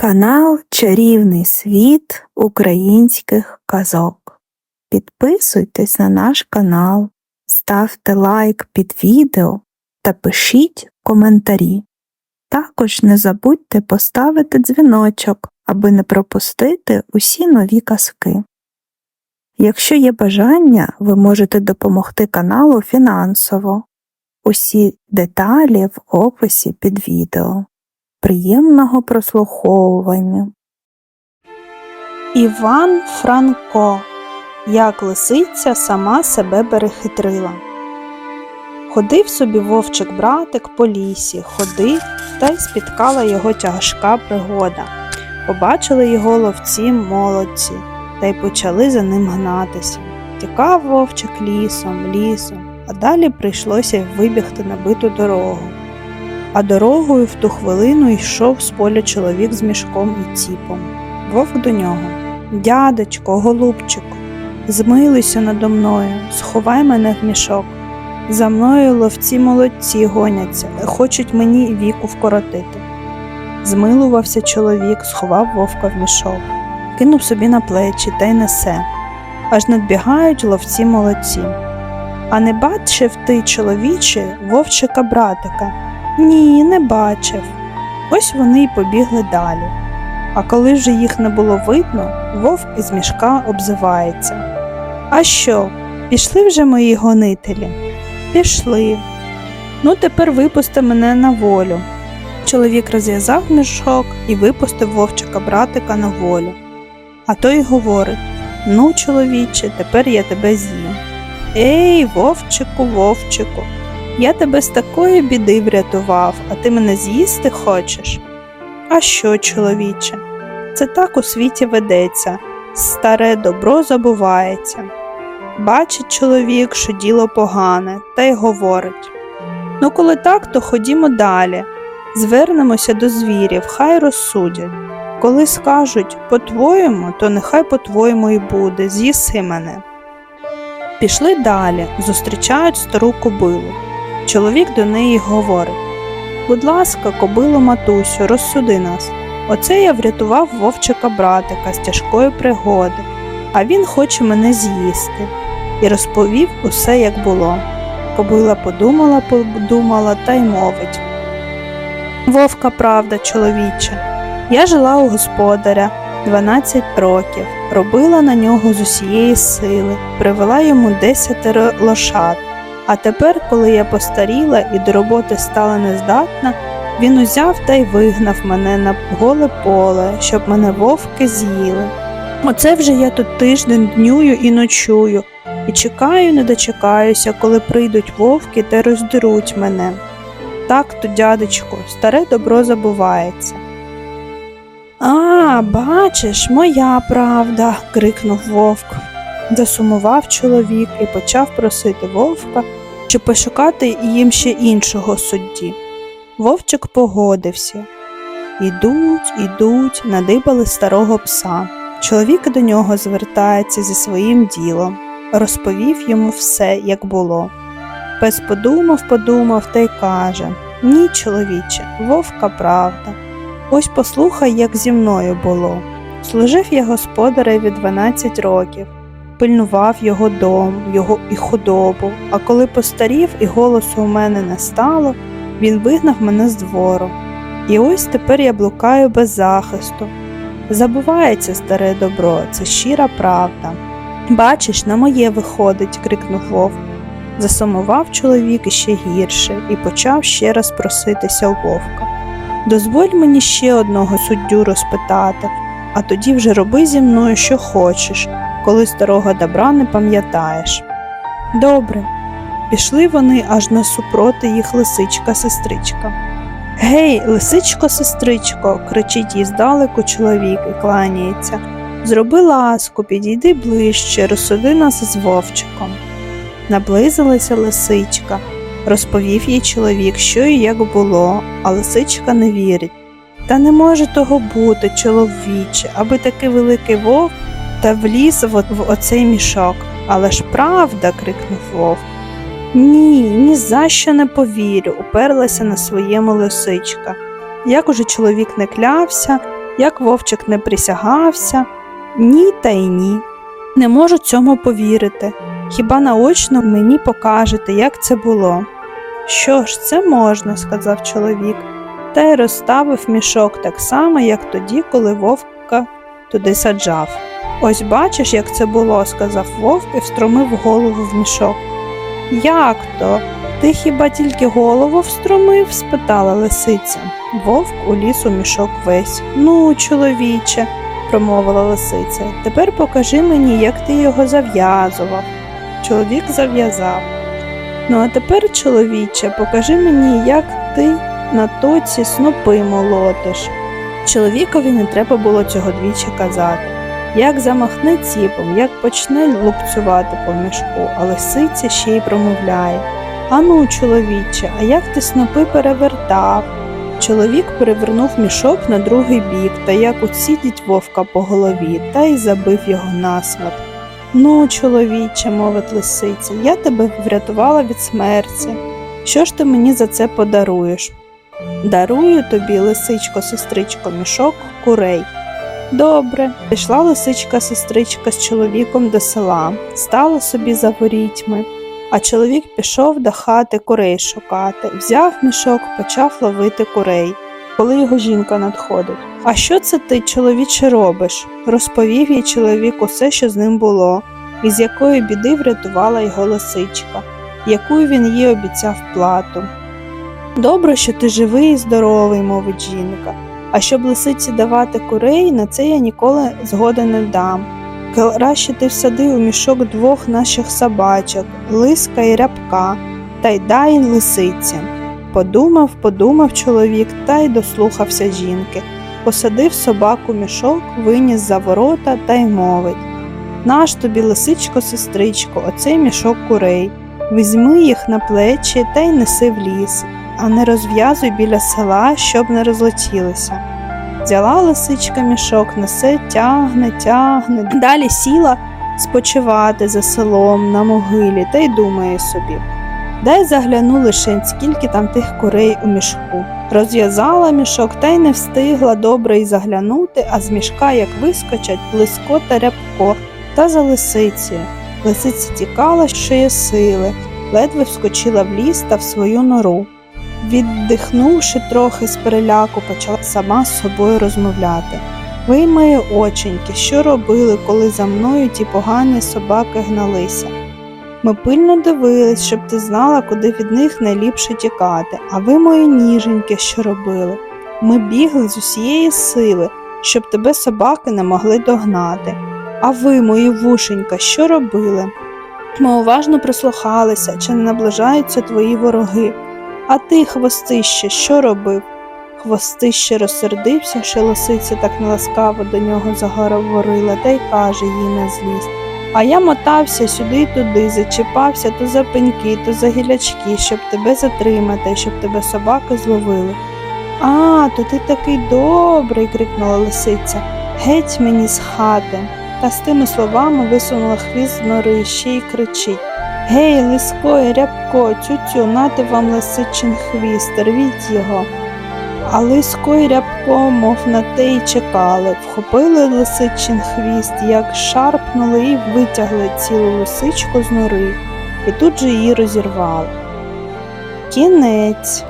Канал Чарівний світ українських казок. Підписуйтесь на наш канал, ставте лайк під відео та пишіть коментарі. Також не забудьте поставити дзвіночок, аби не пропустити усі нові казки. Якщо є бажання, ви можете допомогти каналу фінансово. Усі деталі в описі під відео. Приємного прослуховування. Іван Франко. Як лисиця сама себе перехитрила. Ходив собі вовчик братик по лісі, ходив, та й спіткала його тяжка пригода. Побачили його ловці молодці, та й почали за ним гнатися. Тікав вовчик лісом, лісом, а далі прийшлося вибігти на биту дорогу. А дорогою в ту хвилину йшов з поля чоловік з мішком і ціпом. Вовк до нього. Дядечко, голубчику, змилуйся надо мною, сховай мене в мішок. За мною ловці молодці гоняться, хочуть мені віку вкоротити. Змилувався чоловік, сховав вовка в мішок, кинув собі на плечі та й несе. Аж надбігають ловці молодці. А не бачив ти, чоловіче, вовчика братика? Ні, не бачив. Ось вони й побігли далі. А коли вже їх не було видно, вовк із мішка обзивається. А що, пішли вже мої гонителі? Пішли. Ну, тепер випусти мене на волю. Чоловік розв'язав мішок і випустив вовчика братика на волю. А той говорить Ну, чоловіче, тепер я тебе з'їм. Ей, вовчику, вовчику, я тебе з такої біди врятував, а ти мене з'їсти хочеш? А що, чоловіче? Це так у світі ведеться, старе добро забувається. Бачить чоловік, що діло погане, та й говорить Ну, коли так, то ходімо далі. Звернемося до звірів, хай розсудять. Коли скажуть по-твоєму, то нехай по-твоєму і буде, з'їси мене. Пішли далі, зустрічають стару кобилу. Чоловік до неї говорить Будь ласка, кобило матусю, розсуди нас. Оце я врятував вовчика братика з тяжкої пригоди, а він хоче мене з'їсти. І розповів усе, як було. Кобила подумала, подумала та й мовить. Вовка правда, чоловіче. Я жила у господаря 12 років, робила на нього з усієї сили, привела йому десятеро лошад. А тепер, коли я постаріла і до роботи стала нездатна, він узяв та й вигнав мене на голе поле, щоб мене вовки з'їли. Оце вже я тут тиждень днюю і ночую, і чекаю, не дочекаюся, коли прийдуть вовки та роздеруть мене. Так то, дядечко, старе добро забувається. А, бачиш, моя правда, крикнув вовк. Засумував чоловік і почав просити вовка, чи пошукати їм ще іншого судді. Вовчик погодився. Ідуть, ідуть, надибали старого пса. Чоловік до нього звертається зі своїм ділом, розповів йому все, як було. Пес подумав, подумав та й каже Ні, чоловіче, вовка правда. Ось послухай, як зі мною було. Служив я господареві 12 років, пильнував його дом, його і худобу, а коли постарів і голосу у мене не стало, він вигнав мене з двору. І ось тепер я блукаю без захисту. Забувається старе добро, це щира правда. Бачиш, на моє виходить, крикнув вовк. Засумував чоловік іще гірше і почав ще раз проситися у вовка. Дозволь мені ще одного суддю розпитати, а тоді вже роби зі мною, що хочеш, коли старого добра не пам'ятаєш. Добре, пішли вони аж насупроти їх лисичка сестричка. Гей, лисичко, сестричко, кричить їй здалеку чоловік і кланяється. Зроби ласку, підійди ближче, розсуди нас з вовчиком. Наблизилася лисичка. Розповів їй чоловік, що і як було, а лисичка не вірить. Та не може того бути, чоловіче, аби такий великий вовк та вліз в, оцей мішок. Але ж правда, крикнув вовк. Ні, ні за що не повірю, уперлася на своєму лисичка. Як уже чоловік не клявся, як вовчик не присягався, ні та й ні. Не можу цьому повірити. Хіба наочно мені покажете, як це було? Що ж, це можна, сказав чоловік, та й розставив мішок так само, як тоді, коли вовка туди саджав. Ось бачиш, як це було, сказав вовк і встромив голову в мішок. Як то? Ти хіба тільки голову встромив? спитала лисиця. Вовк уліз у мішок весь. Ну, чоловіче, промовила лисиця, тепер покажи мені, як ти його зав'язував. Чоловік зав'язав. Ну, а тепер, чоловіче, покажи мені, як ти на тоці снопи молотиш. Чоловікові не треба було цього двічі казати. Як замахне ціпом, як почне лупцювати по мішку, а лисиця ще й промовляє. Ану, чоловіче, а як ти снопи перевертав? Чоловік перевернув мішок на другий бік та як уцідіть вовка по голові та й забив його насмерть. Ну, чоловіче, мовить лисиця, я тебе врятувала від смерті. Що ж ти мені за це подаруєш? Дарую тобі, лисичко, сестричко, мішок курей. Добре, пішла лисичка сестричка з чоловіком до села, стала собі за ворітьми, а чоловік пішов до хати курей шукати, взяв мішок, почав ловити курей, коли його жінка надходить. А що це ти, чоловіче, робиш? розповів їй чоловік усе, що з ним було, і з якої біди врятувала його лисичка, яку він їй обіцяв плату. Добре, що ти живий і здоровий, мовить жінка. А щоб лисиці давати курей, на це я ніколи згоди не дам. Краще ти всади у мішок двох наших собачок, лиска і рябка, та й дай лисиці. Подумав, подумав чоловік та й дослухався жінки. Посадив собаку мішок, виніс за ворота та й мовить Наш тобі, лисичко, сестричко, оцей мішок курей. Візьми їх на плечі та й неси в ліс, а не розв'язуй біля села, щоб не розлетілися. Взяла лисичка мішок, несе, тягне, тягне. Далі сіла спочивати за селом на могилі та й думає собі. Дай загляну лишень, скільки там тих курей у мішку. Розв'язала мішок та й не встигла добре й заглянути, а з мішка, як вискочать, блиско та рябко, та за лисицею. Лисиця тікала, що є сили, ледве вскочила в ліс та в свою нору. Віддихнувши трохи з переляку, почала сама з собою розмовляти. Ви, мої оченьки, що робили, коли за мною ті погані собаки гналися? Ми пильно дивились, щоб ти знала, куди від них найліпше тікати, а ви, мої ніженьки, що робили? Ми бігли з усієї сили, щоб тебе собаки не могли догнати. А ви, мої вушенька, що робили? Ми уважно прислухалися, чи не наближаються твої вороги. А ти, хвостище, що робив? Хвостище розсердився, що лисиця так неласкаво до нього заговорила, та й каже їй на злість. А я мотався сюди й туди, зачіпався то за пеньки, то за гілячки, щоб тебе затримати, щоб тебе собаки зловили. А, то ти такий добрий, крикнула лисиця. Геть мені з хати. Та з тими словами висунула хвіст з нори ще й кричить Гей, лиско і рябко, тютю, нати вам лисичин хвіст, рвіть його. А лиско й рябко, мов на те й чекали, вхопили лисичин хвіст, як шарпнули і витягли цілу лисичку з нори, і тут же її розірвали. Кінець.